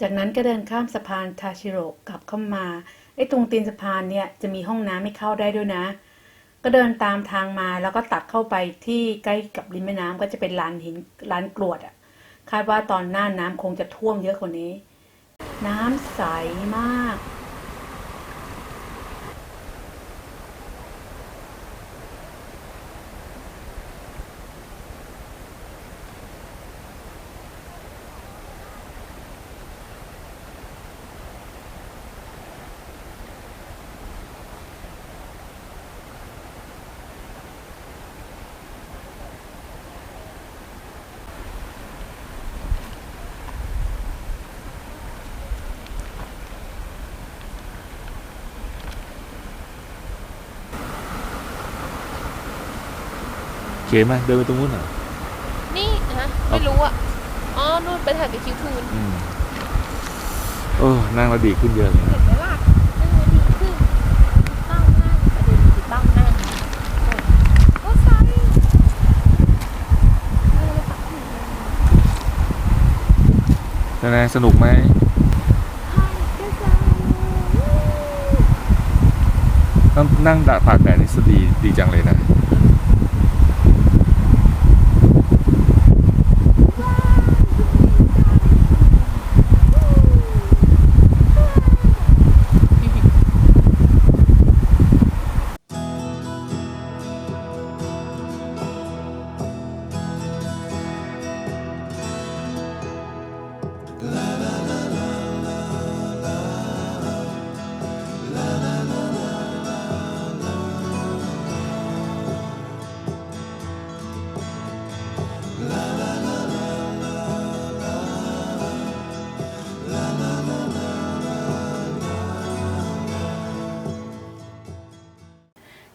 จากนั้นก็เดินข้ามสะพานทาชิโร่กลับเข้ามาไอ้ตรงตีนสะพานเนี่ยจะมีห้องน้ำให้เข้าได้ด้วยนะ ก็เดินตามทางมาแล้วก็ตัดเข้าไปที่ใกล้กับริมแม่น้ำก็จะเป็นลานหินลานกรวดอะคาดว่าตอนหน้าน้ำคงจะท่วมเยอะกว่านี้ น้ำใสมาก เคไหมเดินไปตรงนู้นเหรอ นี่นะไม่รู้อะ อ๋อ นู่นไปถ่ายกับคิวทูนอืมโอ้นั่งแล้วดีขึ้นเยอะเลยเห็นไหมล่ะนั่งดีขึ้นต้องนั่งประเด็นคือต้องนั่งโอ้ใส่เออแล้วปักอยู่เลยเป็นไงสนุกไหมใช่ก็จะนั่งนั่งดาตากแดดนี่สดีดีจังเลยนะ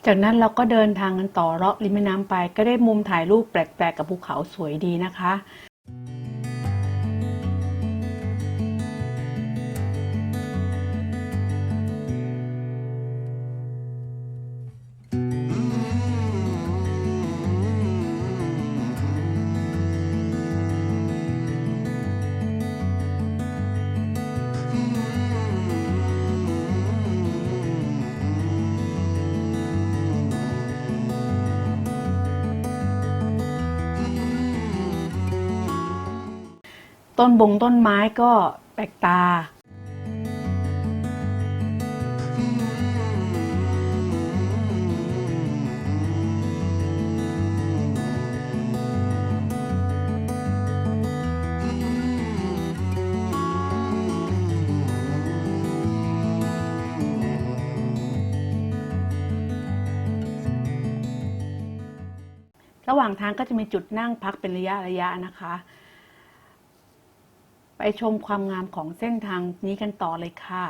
จากนั้นเราก็เดินทางกันต่อเลาะริมแม่น้ำไป ก็ได้มุมถ่ายรูปแปลกๆกับภูเขาสวยดีนะคะ ต้นบงต้นไม้ก็แปลกตา ระหว่างทางก็จะมีจุดนั่งพักเป็นระยะระยะนะคะ ไปชมความงามของเส้นทางนี้กันต่อเลยค่ะ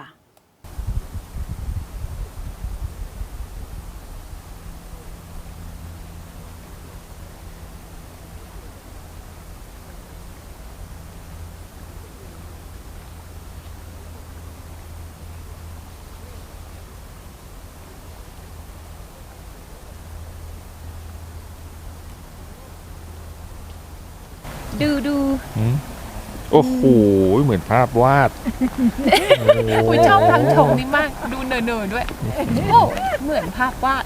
ดูดูหืม โอ้โหเหมือนภาพวาดคุณชอบทางชมนี้มาก ดูเนอๆด้วยโอ้เหมือนภาพวาด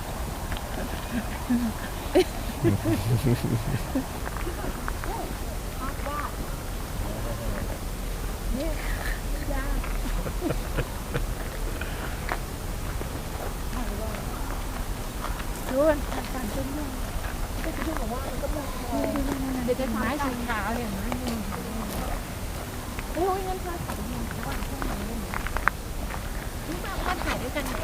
เดี๋ยวจะถ่ายสีขาวอย่างนั้น โอ้ยงั้นพาถ่ายรูประหว่างช่วงนี้นี่มามาถ่ายด้วยกันไหม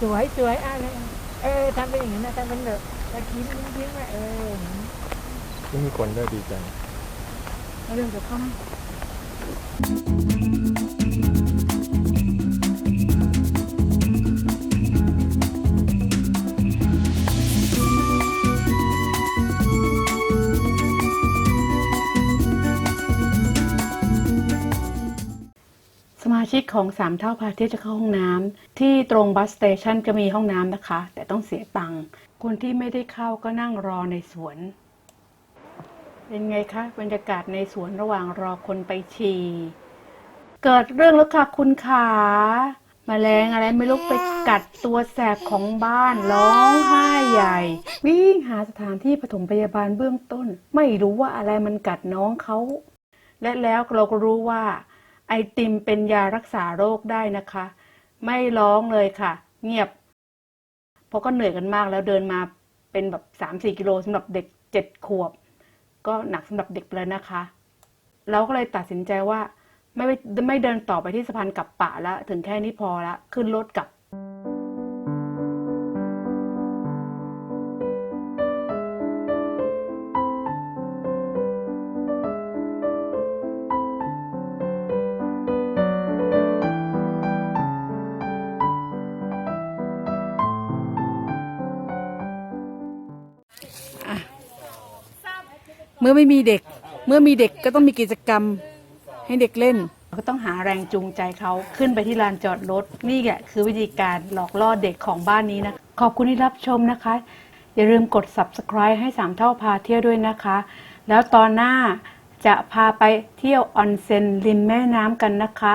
สวยสวยอะเลยเออทำเป็นอย่างนั้นะทำเป็นแบบตะคิ้มยิ้มยิ้มอะเออไม่มีคนได้ดีจังเอาเรื่องกับเข้ามา ชิกของสามเท่าพาเที่จะเข้าห้องน้ำที่ตรงบัสสเตชันก็มีห้องน้ำนะคะ แต่ต้องเสียตังค์คนที่ไม่ได้เข้าก็นั่งรอในสวน เป็นไงคะบรรยากาศในสวนระหว่างรอคนไปฉี่เกิดเรื่องแล้วค่ะคุณขาแมลงอะไรไม่รู้ไปกัดตัวแสบของบ้านร้องไห้ใหญ่ วิ่งหาสถานที่ปฐมพยาบาลเบื้องต้น ไม่รู้ว่าอะไรมันกัดน้องเขาและแล้วเราก็รู้ว่า ไอติมเป็นยารักษาโรคได้นะคะ ไม่ร้องเลยค่ะ เงียบ เพราะก็เหนื่อยกันมากแล้วเดินมาเป็นแบบสามสี่กิโลสำหรับเด็กเจ็ดขวบ ก็หนักสำหรับเด็กเลยนะคะ เราก็เลยตัดสินใจว่า ไม่ไปไม่เดินต่อไปที่สะพานกลับป่าแล้วถึงแค่นี้พอละขึ้นรถกลับ เมื่อไม่มีเด็ก เมื่อมีเด็กก็ต้องมีกิจกรรมให้เด็กเล่น ก็ต้องหาแรงจูงใจเขาขึ้นไปที่ลานจอดรถ นี่แหละคือวิธีการหลอกล่อเด็กของบ้านนี้นะ ขอบคุณที่รับชมนะคะ อย่าลืมกด subscribe ให้สามเท่าพาเที่ยวด้วยนะคะ แล้วตอนหน้าจะพาไปเที่ยวออนเซ็นริมแม่น้ำกันนะคะ